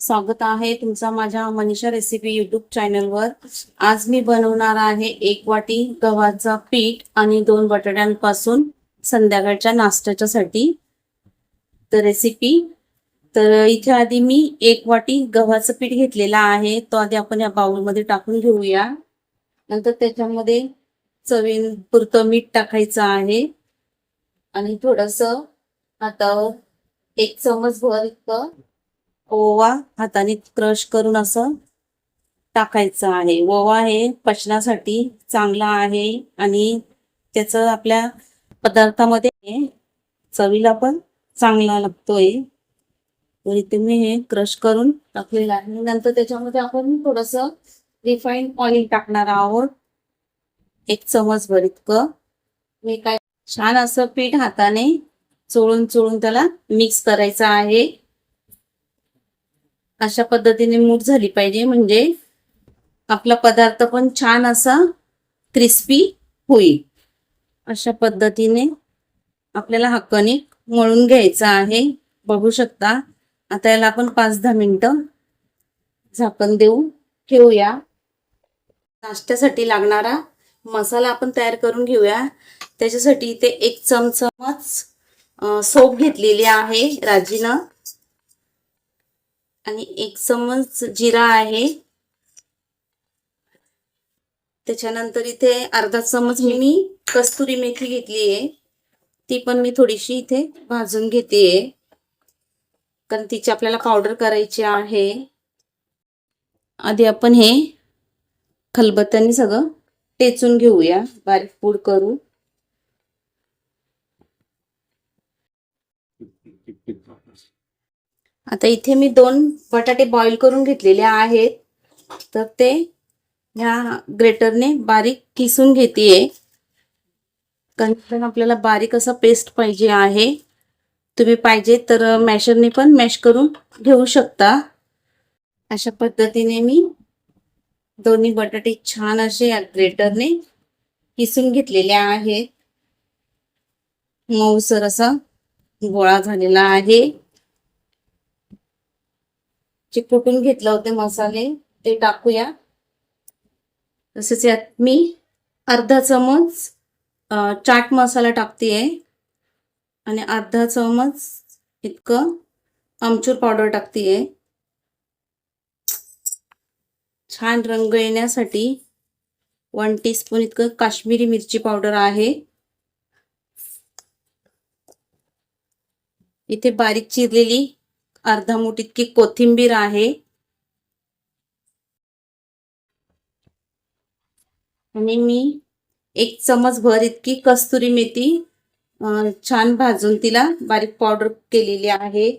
स्वागत आहे तुमचा माझ्या मनीषा रेसिपी युट्यूब चॅनलवर आज मी बनवणार आहे एक वाटी गव्हाचा पीठ आणि दोन बटाट्यांपासून संध्याकाळच्या नाश्त्याच्यासाठी तर रेसिपी तर इथे आधी मी एक वाटी गव्हाचं पीठ घेतलेला आहे. तो आधी आपण या बाउलमध्ये टाकून घेऊया. नंतर त्याच्यामध्ये चवीपुरतं मीठ टाकायचं आहे. आणि थोडंसं आता एक चमच भर इतकं ओवा हाताने क्रश करून असं टाकायचं आहे. ओवा हे पचनासाठी चांगला आहे आणि त्याचं आपल्या पदार्थामध्ये चवीला पण चांगला लागतोय. तर इथे मी हे क्रश करून टाकलेलं आहे. नंतर त्याच्यामध्ये आपण थोडस रिफाईन ऑइल टाकणार आहोत. एक चमच भर इतकं. मी काय छान असं पीठ हाताने चोळून चोळून त्याला मिक्स करायचं आहे. अशा पद्धतीने मूठ झाली पाहिजे. म्हणजे आपला पदार्थ पण छान असा क्रिस्पी होईल. अशा पद्धतीने आपल्याला हा कणिक मळून घ्यायचा आहे. बघू शकता. आता याला आपण पाच दहा मिनटं झाकण देऊन ठेवूया. नाश्त्यासाठी लागणारा मसाला आपण तयार करून घेऊया. त्याच्यासाठी इथे एक चमचमच सोप घेतलेली आहे राजीनं. आणि एक चमच जिरा आहे. त्याच्यानंतर इथे अर्धा चमच मी कस्तुरी मेथी घेतली आहे. ती पण मी थोडीशी इथे भाजून घेते कारण तिची आपल्याला पावडर करायची आहे. आधी आपण हे खलबत्त्याने सगळं टेचून घेऊया. बारीक पूड करू आता इथे मी दोन बटाटे बॉईल करून घेतलेले आहेत. तर ते ह्या ग्रेटरने बारीक किसून घेते कारण आपल्याला बारीक असं पेस्ट पाहिजे आहे. तुम्ही पाहिजे तर मॅशरने पण मॅश करून घेऊ शकता. अशा पद्धतीने मी दोन्ही बटाटे छान असे या ग्रेटरने किसून घेतलेले आहेत. मऊसर असा गोळा झालेला आहे. जे कुटून घेतलं होते मसाले ते टाकूया. तसेच यात मी अर्धा चमच चाट मसाला टाकतेय. आणि अर्धा चमच इतकं आमचूर पावडर टाकतेय. छान रंग येण्यासाठी वन टीस्पून इतकं काश्मीरी मिरची पावडर आहे. इथे बारीक चिरलेली अर्धा मूठ इतकी कोथिंबीर आहे. आणि मी एक चमच भर इतकी कस्तुरी मेथी छान भाजून तिला बारीक पावडर केलेली आहे.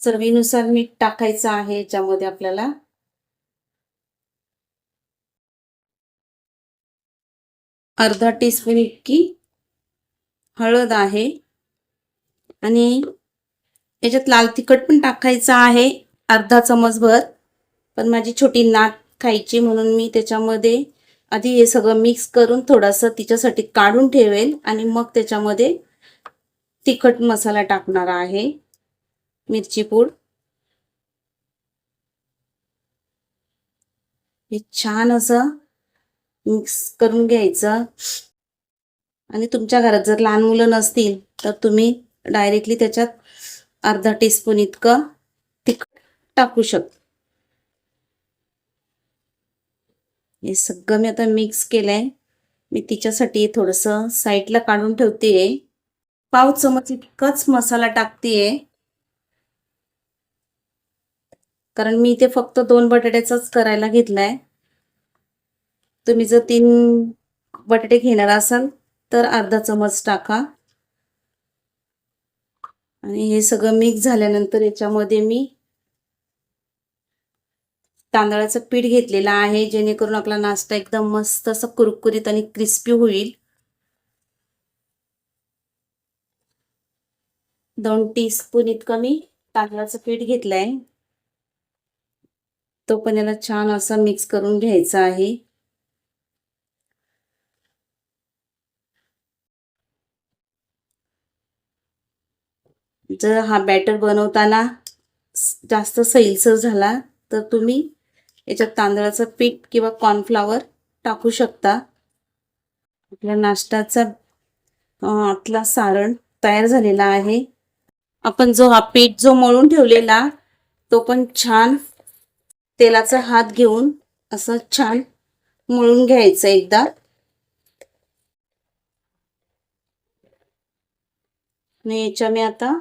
चवीनुसार मीठ टाकायचं आहे याच्यामध्ये आपल्याला. अर्धा टीस्पून इतकी हळद आहे. आणि याच्यात लाल तिखट पण टाकायचं आहे अर्धा चमचभर. पण माझी छोटी नात खायची म्हणून मी त्याच्यामध्ये आधी हे सगळं मिक्स करून थोडंसं तिच्यासाठी काढून ठेवेल आणि मग त्याच्यामध्ये तिखट मसाला टाकणार आहे मिरची पूड. हे छान असं मिक्स करून घ्यायचं. आणि तुमच्या घरात जर लहान मुलं नसतील तर तुम्ही डायरेक्टली त्याच्यात अर्धा टीस्पून इतकं तिखट टाकू शकतो. हे सगळं मी आता मिक्स केलंय. मी तिच्यासाठी थोडस साईडला काढून ठेवते पाव चमच इतकाच मसाला टाकतेय. कारण मी इथे फक्त दोन बटाट्याचाच करायला घेतलाय. तुम्ही जर तीन बटाटे घेणार असाल तर अर्धा चमच टाका. आणि हे सगळं मिक्स झाल्यानंतर याच्यामध्ये मी तांदळाचं पीठ घेतलेलं आहे जेणेकरून आपला नाश्ता एकदम मस्त असं कुरकुरीत आणि क्रिस्पी होईल. दोन टीस्पून इतकं मी तांदळाचं पीठ घेतलंय. तो पण याला छान असा मिक्स करून घ्यायचा आहे. जर हा बॅटर बनवताना जास्त सैलसर झाला तर तुम्ही याच्यात तांदळाचं पीठ किंवा कॉर्नफ्लावर टाकू शकता. आपल्या नाश्त्याचा आपला आतला सारण तयार झालेला आहे. आपण जो हा पीठ जो मळून ठेवलेला तो पण छान तेलाचा हात घेऊन असं छान मळून घ्यायचं एकदा. आणि याच्या मी आता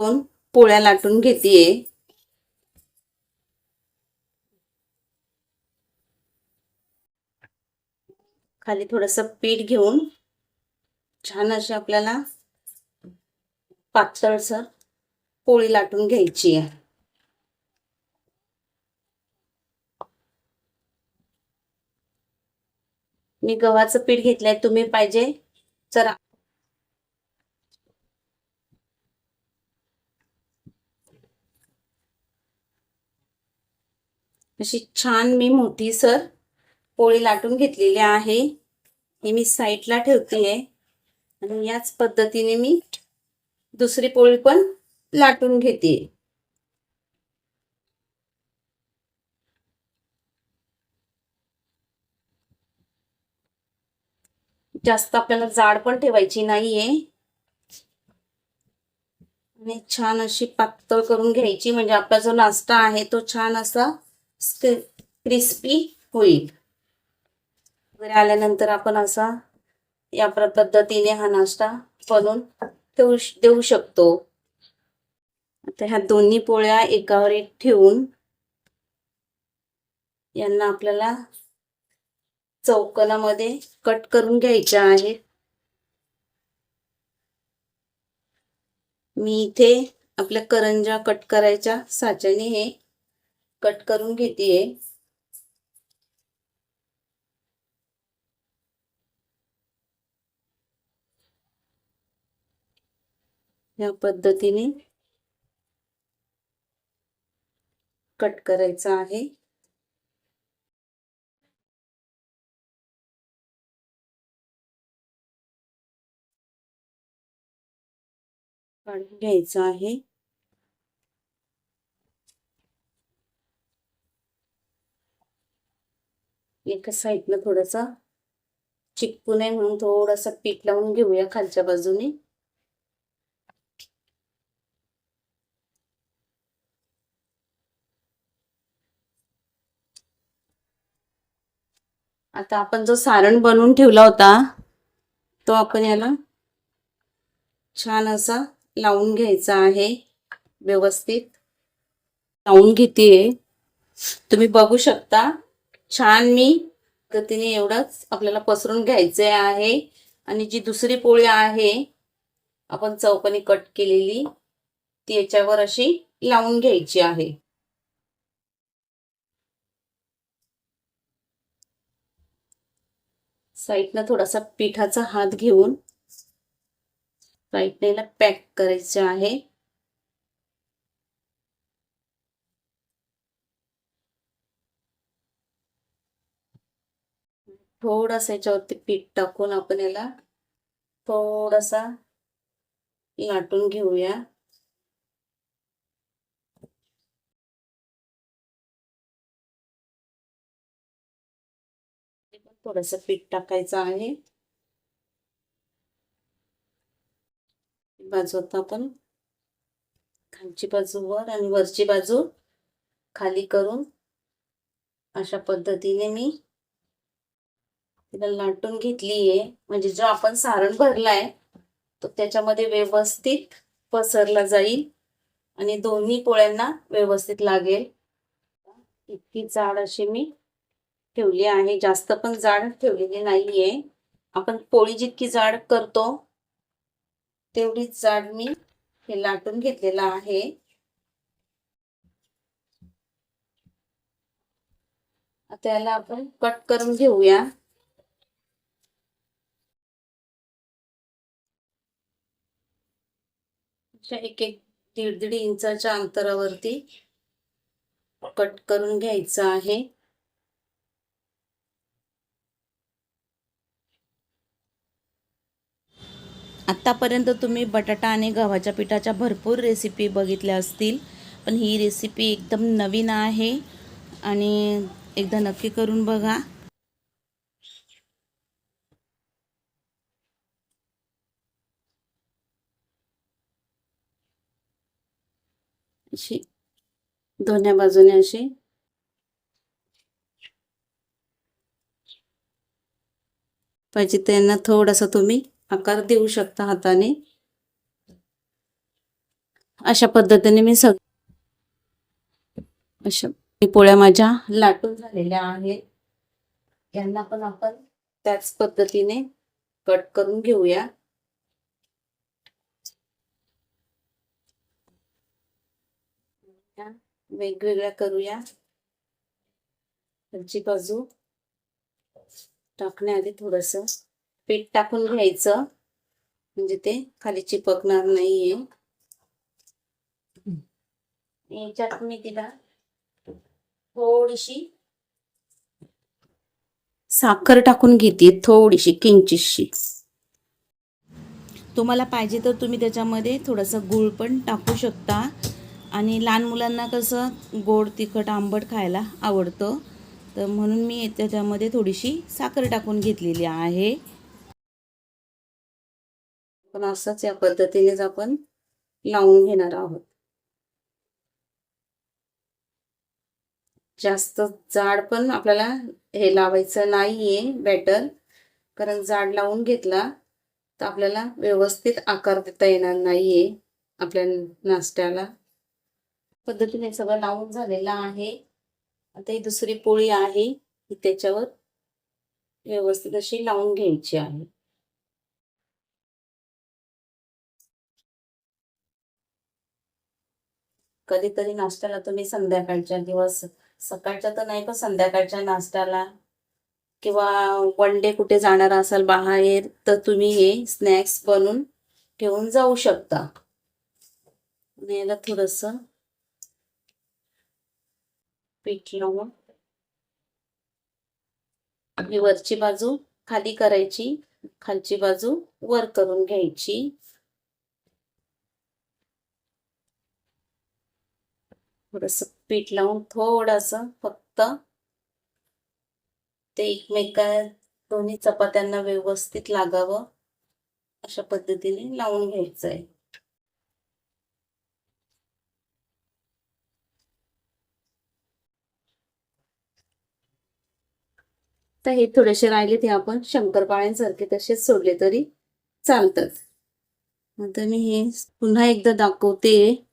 दोन पोळ्या लाटून घेतेय. खाली थोडस पीठ घेऊन छान अशी आपल्याला पातळसर पोळी लाटून घ्यायची आहे. मी गव्हाचं पीठ घेतलंय तुम्ही पाहिजे जरा अशी छान मी मोठी सर पोळी लाटून घेतलेली आहे. ही मी साईडला ठेवते आणि याच पद्धतीने मी दुसरी पोळी पण लाटून घेते जास्त आपल्याला जाड पण ठेवायची नाहीये. आणि छान अशी पातळ करून घ्यायची. म्हणजे आपला जो नाश्ता आहे तो छान असा क्रिस्पी होईल. वगैरे आल्यानंतर आपण असा या पद्धतीने हा नाश्ता बनवून ठेवू देऊ शकतो. आता ह्या दोन्ही पोळ्या एकावर एक ठेवून यांना आपल्याला चौकनामध्ये कट करून घ्यायच्या आहेत मी इथे आपल्या करंजा कट करायच्या साच्याने हे कट करून घेतेय. या पद्धतीने कट करायचं आहे. काढून घ्यायचं आहे. एका साईडनं थोडासा चिकपू नये म्हणून थोडासा पीठ लावून घेऊया खालच्या बाजूने. आता आपण जो सारण बनवून ठेवला होता तो आपण याला छान असा लावून घ्यायचा आहे व्यवस्थित. लावून घेते तुम्ही बघू शकता छान मी पद्धतीने एवढंच आपल्याला पसरून घ्यायचे आहे. आणि जी दुसरी पोळी आहे आपण चौकनी कट केलेली ती याच्यावर अशी लावून घ्यायची आहे. साईडनं थोडासा पिठाचा हात घेऊन साईडने याला पॅक करायचं आहे. थोडासा याच्यावरती पीठ टाकून आपण याला थोडासा लाटून घेऊया. थोडस पीठ टाकायचं आहे. बाजू आता आपण खालची बाजू वर आणि वरची बाजू खाली करून अशा पद्धतीने मी तिला लाटून घेतलीये. म्हणजे जो आपण सारण भरलाय तो त्याच्यामध्ये व्यवस्थित पसरला जाईल आणि दोन्ही पोळ्यांना व्यवस्थित लागेल. इतकी जाड अशी मी ठेवली आहे. जास्त पण जाड ठेवलेली नाहीये. आपण पोळी जितकी जाड करतो तेवढीच जाड मी हे लाटून घेतलेलं आहे. त्याला आपण कट करून घेऊया. एक एक दीड दीड इंचाच्या अंतरावरती कट करून घ्यायचं आहे. आत्तापर्यंत तुम्ही बटाटा आणि गव्हाच्या पिठाच्या भरपूर रेसिपी बघितल्या असतील पण ही रेसिपी एकदम नवीन आहे आणि एकदा नक्की करून बघा. अशी. दोन्ही बाजूने अशी. पाहिजे त्यांना थोडासा तुम्ही आकार देऊ शकता हाताने. अशा पद्धतीने मी सग अशा पोळ्या माझ्या लाटून झालेल्या आहेत. यांना पण आपण त्याच पद्धतीने कट करून घेऊया. वेगवेगळ्या करूया. वरची बाजू टाकण्याआधी थोडस पीठ टाकून घ्यायचं. म्हणजे ते खाली चिपकणार नाहीये. याच्यात मी तिला थोडीशी साखर टाकून घेते थोडीशी किंचितशी. तुम्हाला पाहिजे तर तुम्ही त्याच्यामध्ये थोडासा गूळ पण टाकू शकता. आणि लहान मुलांना कसं गोड तिखट आंबट खायला आवडतं. तर म्हणून मी त्याच्यामध्ये थोडीशी साखर टाकून घेतलेली आहे. पण असंच या पद्धतीनेच आपण लावून घेणार आहोत. जास्त जाड पण आपल्याला हे लावायचं नाहीये बॅटर कारण जाड लावून घेतला तर आपल्याला व्यवस्थित आकार देता येणार नाहीये आपल्या नाश्त्याला. पद्धतीने सगळं लावून झालेलं आहे. आता ही दुसरी पोळी आहे ही त्याच्यावर व्यवस्थित अशी लावून घ्यायची आहे. कधीतरी नाश्त्याला तुम्ही संध्याकाळच्या दिवस सकाळच्या तर नाही पण संध्याकाळच्या नाश्त्याला किंवा वन डे कुठे जाणार असाल बाहेर तर तुम्ही हे स्नॅक्स बनवून ठेवून जाऊ शकता. याला थोडंसं पीठ लावून आपली वरची बाजू खाली करायची खालची बाजू वर करून घ्यायची. थोडस पीठ लावून थोडस फक्त ते एकमेका दोन्ही चपात्यांना व्यवस्थित लागावं अशा पद्धतीने लावून घ्यायचं आहे तर हे थोडेसे राहिले ते आपण शंकरपाळ्यांसारखे तसेच सोडले तरी चालतात. आता मी हे पुन्हा एकदा दाखवते.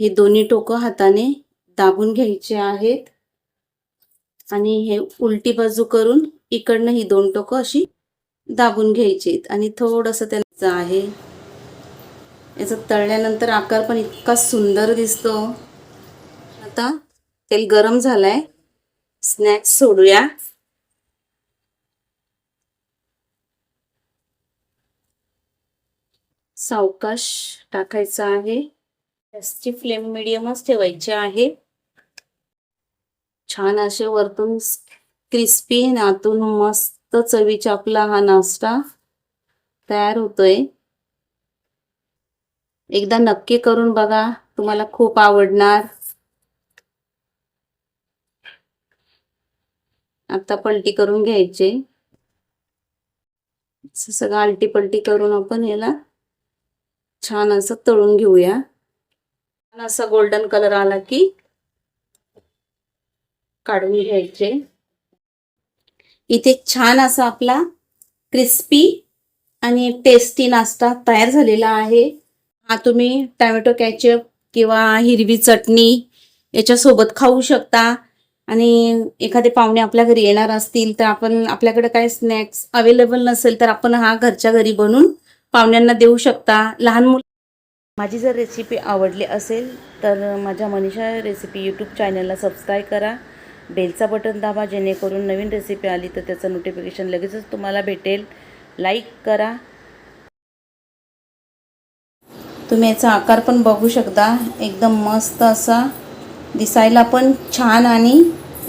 हे दोन्ही टोकं हाताने दाबून घ्यायचे आहेत. आणि हे उलटी बाजू करून इकडनं ही दोन टोकं अशी दाबून घ्यायची आहेत. आणि थोडंसं त्यांचं आहे. याचा तळल्यानंतर आकार पण इतका सुंदर दिसतो. आता तेल गरम झालंय. स्नॅक्स सोडूया. सावकाश टाकायचा आहे. गॅसची फ्लेम मिडियमच ठेवायची आहे. छान असे वरतून क्रिस्पी नातून मस्त चवीचा आपला हा नाश्ता तयार होतोय. एकदा नक्की करून बघा तुम्हाला खूप आवडणार. आता पलटी करून घ्यायचे. सगळं आलटी पलटी करून आपण याला छान असं तळून घेऊया. छान असा गोल्डन कलर आला की काढून घ्यायचे. इथे छान असा आपला क्रिस्पी आणि टेस्टी नाश्ता तयार झालेला आहे. हा तुम्ही टॅमॅटो कॅचअप किंवा हिरवी चटणी याच्यासोबत खाऊ शकता. आणि एखादे पाहुणे आपल्या घरी येणार असतील तर आपण आपल्याकडे काय स्नॅक्स अवेलेबल नसेल तर आपण हा घरच्या घरी बनवून पाहुण्यांना देऊ शकता. लहान मुलं माझी जर रेसिपी आवडली असेल तर माझ्या मनीषा रेसिपी यूट्यूब चॅनलला सबस्क्राईब करा. बेलचा बटन दाबा जेणेकरून नवीन रेसिपी आली तर त्याचं नोटिफिकेशन लगेचच तुम्हाला भेटेल. लाईक करा. तुम्ही याचा आकार पण बघू शकता. एकदम मस्त असा दिसायला पण छान आणि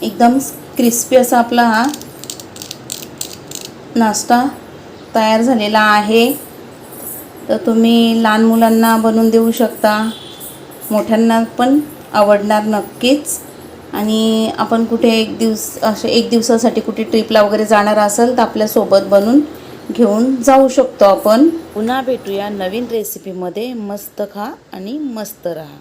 एकदम क्रिस्पी असा आपला हा नाश्ता तयार झालेला आहे. तर तुम्ही लहान मुलांना बनवून देऊ शकता. मोठ्यांना पण आवडणार नक्कीच. आणि आपण कुठे एक दिवस असे एक दिवसासाठी कुठे ट्रिपला वगैरे जाणार असेल तर आपल्यासोबत बनवून घेऊन जाऊ शकतो आपण. पुन्हा भेटूया नवीन रेसिपीमध्ये मस्त खा आणि मस्त राहा.